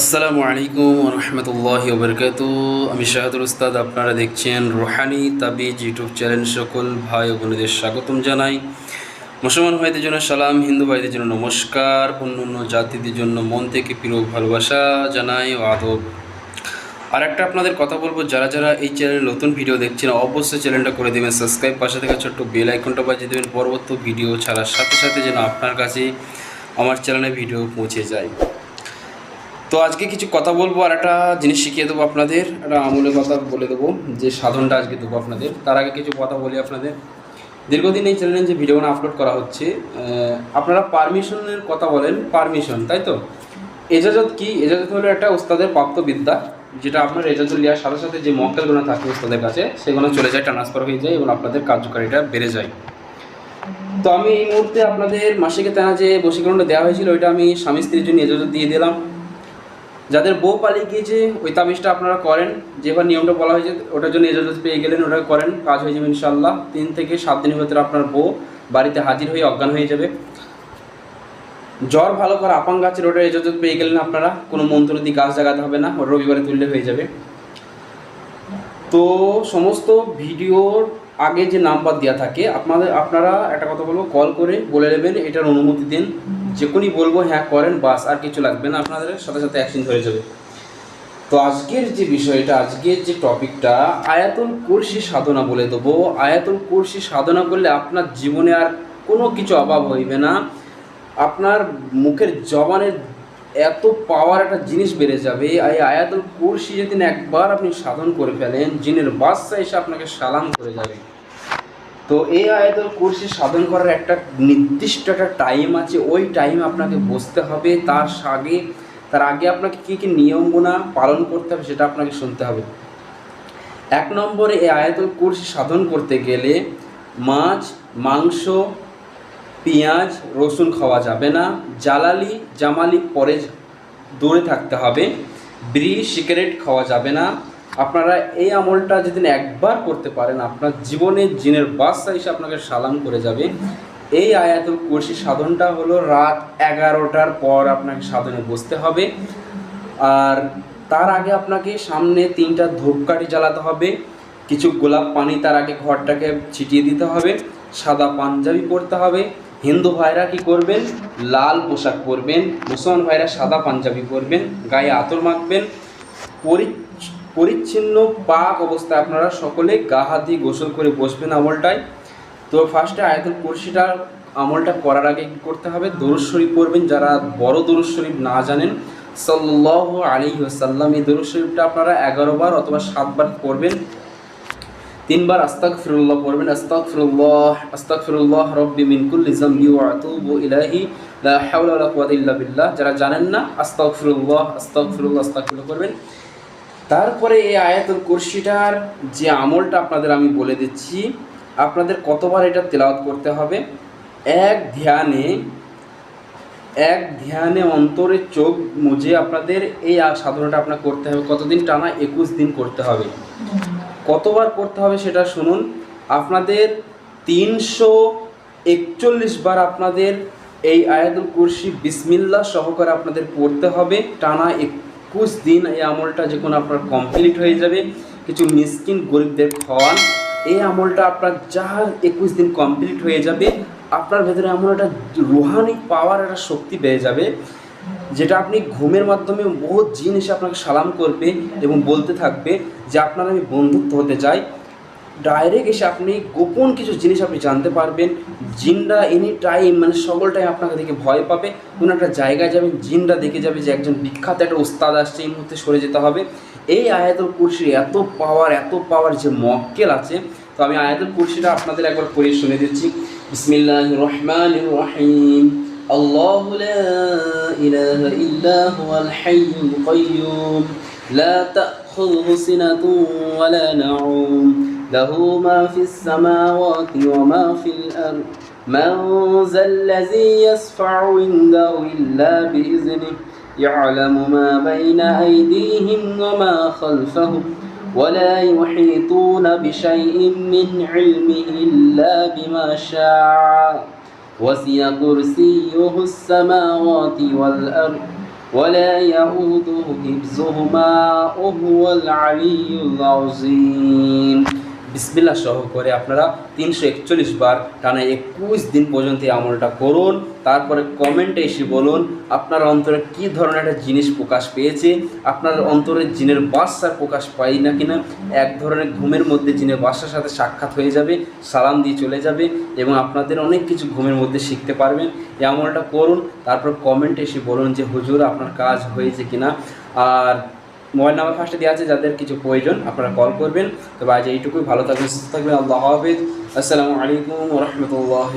আসসালামু আলাইকুম রহমতুল্লাহ বরকাত আমি শাহাদুল উস্তাদ, আপনারা দেখছেন রোহানি তাবিজ ইউটিউব চ্যানেল সকল ভাই ও বোনদের স্বাগতম জানাই। মুসলমান ভাইদের জন্য সালাম, হিন্দু ভাইদের জন্য নমস্কার, অন্য অন্য জাতিদের জন্য মন থেকে প্রিয় ভালোবাসা জানাই ও আদব। আর একটা আপনাদের কথা বলব, যারা যারা এই চ্যানেলে নতুন ভিডিও দেখছেন, অবশ্যই চ্যানেলটা করে দেবেন, সাবস্ক্রাইব, পাশে থেকে ছোট্ট বেল আইকনটা বাজিয়ে দেবেন, পরবর্তী ভিডিও ছাড়ার সাথে সাথে যেন আপনার কাছে আমার চ্যানেলে ভিডিও পৌঁছে যায়। তো আজকে কিছু কথা বলব আর একটা জিনিস শিখিয়ে দেবো আপনাদের, একটা আমূলের কথা বলে দেবো, যে সাধনটা আজকে দেবো আপনাদের। তার আগে কিছু কথা বলি আপনাদের। দীর্ঘদিন এই চ্যানেলে যে ভিডিওগুলো আপলোড করা হচ্ছে আপনারা পারমিশনের কথা বলেন পারমিশন তাই তো? এজাজত কি? এজাজত হলো একটা ওস্তাদের প্রাপ্ত বিদ্যা, যেটা আপনার এজাজত নেওয়ার সাথে সাথে যে মক্কেলগুলো থাকে ওস্তাদের কাছে, সেগুলো চলে যায় ট্রান্সফার হয়ে যায় এবং আপনাদের কার্যকারিতা বেড়ে যায়। তো আমি এই মুহূর্তে আপনাদের মাসিকে তেনা যে বশীকরণটা দেওয়া হয়েছিল, ওইটা আমি স্বামী স্ত্রীর জন্য এজাজত দিয়ে দিলাম। যাদের বউ পালিয়ে গিয়েছে, ওই তাবিজটা আপনারা করেন। যেভাবে নিয়মটা বলা হয়েছে, ওটার জন্য এজাজত পেয়ে গেলেন ওটা করেন, কাজ হয়ে যাবে ইনশাল্লাহ তিন থেকে সাত দিনের ভেতরে আপনার বউ বাড়িতে হাজির হয়ে অজ্ঞান হয়ে যাবে। জ্বর ভালো করে আপাং গাছের ওটা এজাজত পেয়ে গেলেন আপনারা। কোনো মন্ত্র দিয়ে গাছ জাগাতে হবে না, ওটা রবিবারে তুললে হয়ে যাবে। তো সমস্ত ভিডিওর আগে যে নাম্বার দেওয়া থাকে, আপনাদের, আপনারা একটা কথা বলব, কল করে বলে নেবেন, এটার অনুমতি দিন। যে কোনই বলব হ্যাঁ করেন, বাস, আর কিছু লাগবে না, আপনাদের সাথে সাথে অ্যাকশন হয়ে যাবে। তো আজকের যে বিষয়টা, আজকের যে টপিকটা, আয়াতুল কুরসি সাধনা বলে দেবো। আয়াতুল কুরসি সাধনা করলে আপনার জীবনে আর কোনো কিছু অভাব হইবে না। আপনার মুখের জবানের এত পাওয়ার একটা জিনিস বেড়ে যাবে। এই আয়াতুল কুরসি যেদিন একবার আপনি সাধন করে ফেলেন, জিনের বাদশা এসে আপনাকে সালাম করে যাবে। তো এই আয়াতুল কুরসি সাধন করার একটা নির্দিষ্ট একটা টাইম আছে, ওই টাইম আপনাকে বসতে হবে। তার আগে তার আগে আপনাকে কী কী নিয়মগুনা পালন করতে হবে সেটা আপনাকে শুনতে হবে। এক নম্বরে এই আয়াতুল কুরসি সাধন করতে গেলে মাছ, মাংস, পেঁয়াজ, রসুন খাওয়া যাবে না। জালালি, জামালি পরে দূরে থাকতে হবে। বিড়ি, সিগারেট খাওয়া যাবে না। আপনারা এই আমলটা যেদিন একবার করতে পারেন, আপনার জীবনে জিনের বাদশা এসে আপনাকে সালাম করে যাবে। এই আয়াতুল কুরসি সাধনটা হলো রাত এগারোটার পর আপনাকে সাধনে বসতে হবে। আর তার আগে আপনাকে সামনে তিনটা ধূপকাঠি জ্বালাতে হবে। কিছু গোলাপ পানি তার আগে ঘরটাকে ছিটিয়ে দিতে হবে। সাদা পাঞ্জাবি পরতে হবে। হিন্দু ভাইরা কি করবেন? লাল পোশাক পরবেন। মুসলমান ভাইরা সাদা পাঞ্জাবি পরবেন। গায়ে আতর মাখবেন। পরি- পরিচ্ছন্ন পাক অবস্থায় আপনারা সকলে গা হাত দিয়ে গোসল করে বসবেন আমলটায়। তো ফার্স্টে আয়াতুল কুরসিটার আমলটা করার আগে কী করতে হবে? দরুদ শরীফ পড়বেন। যারা বড় দরুদ শরীফ না জানেন সাল্লাহ আলী ওসাল্লাম এই দরুদ শরীফটা আপনারা এগারো বার অথবা সাতবার পড়বেন। তিনবার আস্তাক ফিরুল্লাহ পড়বেন। আস্তাক ফিরুল্লাহ আস্তাক ফিরুল্লাহ রব্বি মিনকুল ইজাম্বি ও আতুবু ইলাহি লা হাওলা কুওয়াতা ইল্লা বিল্লাহ। যারা জানেন না আস্তাক ফিরুল্লাহ আস্তাক ফিরুল্লাহ আস্তাক করবেন তারপরে এই আয়াতুল কুরসিটার যে আমলটা আপনাদের আমি বলে দিচ্ছি, আপনাদের কতবার এটা তেলাওয়াত করতে হবে? এক ধ্যানে এক ধ্যানে অন্তরে চোখ মুজে আপনাদের এই সাধনাটা আপনার করতে হবে। কতদিন? টানা একুশ দিন করতে হবে। কতবার করতে হবে সেটা শুনুন। আপনাদের তিনশো একচল্লিশ বার আপনাদের এই আয়াতুল কুরসি বিসমিল্লা সহকারে আপনাদের পড়তে হবে। টানা একুশ দিন এই আমলটা যে কোনো আপনার কমপ্লিট হয়ে যাবে। কিছু মিসকিন গরিবদের খাওয়ান। এই আমলটা আপনার যা একুশ দিন কমপ্লিট হয়ে যাবে, আপনার ভেতরে এমন একটা রুহানি পাওয়ার একটা শক্তি পেয়ে যাবে, যেটা আপনি ঘুমের মাধ্যমে বহু জিনিস এসে আপনাকে সালাম করবে এবং বলতে থাকবে যে, আপনার আমি বন্ধুত্ব হতে চাই। ডাইরেক্ট এসে আপনি গোপন কিছু জিনিস আপনি জানতে পারবেন জিনরা এনি টাইম মানে সকল টাইম আপনাকে দেখে ভয় পাবে কোনো একটা জায়গায় যাবেন জিনরা দেখে যাবে যে একজন বিখ্যাত একটা উস্তাদ আসছে এই মুহূর্তে সরে যেতে হবে এই আয়াতুল কুরসির এত পাওয়ার এত পাওয়ার যে মক্কেল আছে তো আমি আয়াতুল কুরসিটা আপনাদের একবার পড়িয়ে শুনে দিচ্ছি বিসমিল্লাহ রহমান রহিম الله لا إله إلا هو الحي القيوم لا تأخذه سنة ولا نعوم له ما في السماوات وما في الأرض. من ذا الذي يشفع عنده إلا بإذنه يعلم ما بين أيديهم وما خلفهم ولا يحيطون بشيء من علمه إلا بما شاء. وسع كرسيه السماوات والأرض ولا يؤوده حفظهما وهو العلي العظيم. বিসমিল্লাহ সহ করে আপনারা তিনশো একচল্লিশ বার টানা একুশ দিন পর্যন্ত এই আমলটা করুন। তারপরে কমেন্টে এসে বলুন, আপনার অন্তরে কী ধরনের একটা জিনিস প্রকাশ পেয়েছে? আপনার অন্তরে জিনের বাসার প্রকাশ পাই না কিনা? এক ধরনের ঘুমের মধ্যে জিনের বাসার সাথে সাক্ষাৎ হয়ে যাবে, সালাম দিয়ে চলে যাবে এবং আপনাদের অনেক কিছু ঘুমের মধ্যে শিখতে পারবেন। এই আমলটা করুন, তারপর কমেন্টে এসে বলুন যে, হুজুর, আপনার কাজ হয়েছে কিনা? আর মোবাইল নাম্বার ফার্স্টে দেওয়া আছে, যাদের কিছু প্রয়োজন আপনারা কল করবেন। তো আজ এইটুকুই, ভালো থাকবেন, সুস্থ থাকবেন, আল্লাহ হাফিজ। আসসালামু আলাইকুম রহমতুল্লাহ